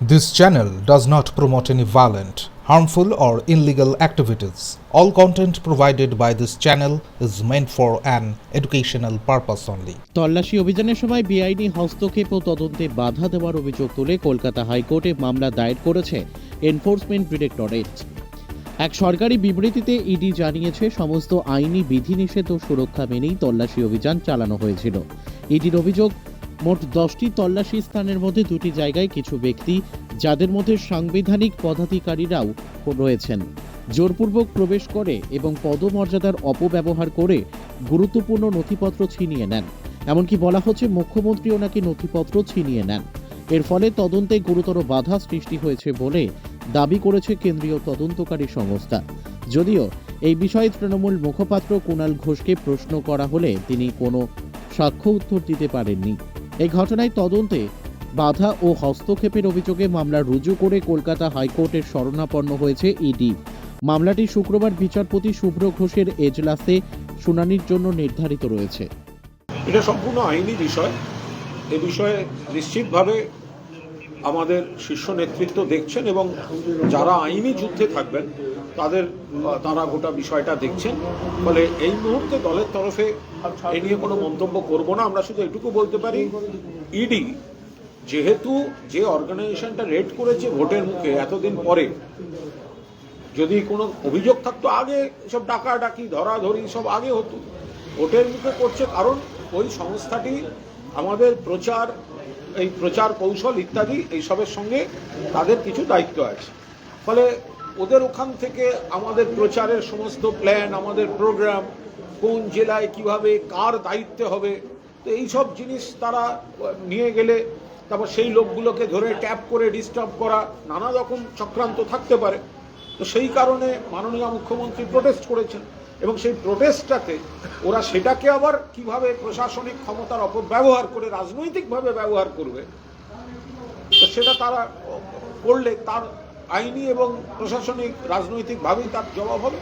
This channel does not promote any violent, harmful, or illegal activities. All content provided by this channel is meant for an educational purpose only. তল্লাশি অভিযানের সময় বেআইনি হস্তক্ষেপ ও তদন্তে বাধা দেওয়ার অভিযোগ তুলে কলকাতা হাইকোর্টে মামলা দায়ের করেছে এনফোর্সমেন্ট ডিরেক্টরেট এক সরকারি বিবৃতিতে ইডি জানিয়েছে সমস্ত আইনি বিধিনিষেধ ও সুরক্ষা মেনেই তল্লাশি অভিযান চালানো হয়েছিল ইডির অভিযোগ মোট দশটি তল্লাশি স্থানের মধ্যে দুটি জায়গায় কিছু ব্যক্তি, যাদের মধ্যে সাংবিধানিক পদাধিকারীরাও রয়েছেন। জোরপূর্বক প্রবেশ করে এবং পদমর্যাদার অপব্যবহার করে গুরুত্বপূর্ণ নথিপত্র ছিনিয়ে নেন। এমনকি বলা হচ্ছে মুখ্যমন্ত্রীও নাকি নথিপত্র ছিনিয়ে নেন। এর ফলে তদন্তে গুরুতর বাধা সৃষ্টি হয়েছে বলে দাবি করেছে কেন্দ্রীয় তদন্তকারী সংস্থা। যদিও এই বিষয়ে তৃণমূল মুখপাত্র কুণাল ঘোষকে প্রশ্ন করা হলে তিনি কোনো সাক্ষ্য উত্তর দিতে পারেননি। এই ঘটনায় তদন্তে বাধা ও হস্তক্ষেপের অভিযোগে মামলা রুজু করে কলকাতা হাইকোর্টের শরণাপন্ন হয়েছে ইডি। মামলাটি শুক্রবার বিচারপতি শুভ্র ঘোষের এজলাসে শুনানির জন্য নির্ধারিত রয়েছে। এটা সম্পূর্ণ আইনি বিষয়। এ বিষয়ে নিশ্চিতভাবে আমাদের শীর্ষ নেতৃত্ব দেখছেন এবং যারা আইনি যুদ্ধে থাকবেন, তাদের, তারা গোটা বিষয়টা দেখছেন। ফলে এই মুহূর্তে দলের তরফে এ নিয়ে কোনো মন্তব্য করব না। আমরা শুধু এটুকু বলতে পারি ইডি যেহেতু যে অর্গানাইজেশনটা রেড করেছে ভোটের মুখে এতদিন পরে, যদি কোনো অভিযোগ থাকতো, আগে সব ডাকা ডাকাডাকি, ধরাধরি সব আগে হতো। ভোটের মুখে করছে কারণ ওই সংস্থাটি আমাদের প্রচার এই প্রচার কৌশল ইত্যাদি এইসবের সঙ্গে তাদের কিছু দায়িত্ব আছে। ফলে ওদের ওখান থেকে আমাদের প্রচারের সমস্ত প্ল্যান আমাদের প্রোগ্রাম কোন জেলায় কীভাবে, কার দায়িত্বে হবে, তো এই সব জিনিস তারা নিয়ে গেলে, তারপর সেই লোকগুলোকে ধরে ট্যাপ করে ডিস্টার্ব করা, নানা রকম চক্রান্ত থাকতে পারে। তো সেই কারণে মাননীয় মুখ্যমন্ত্রী প্রোটেস্ট করেছেন এবং সেই প্রোটেস্টটাকে ওরা সেটাকে আবার কীভাবে প্রশাসনিক ক্ষমতার অপব্যবহার করে রাজনৈতিকভাবে ব্যবহার করবে, তো সেটা তারা করলে তার আইনি এবং প্রশাসনিক রাজনৈতিকভাবেই তার জবাব হবে।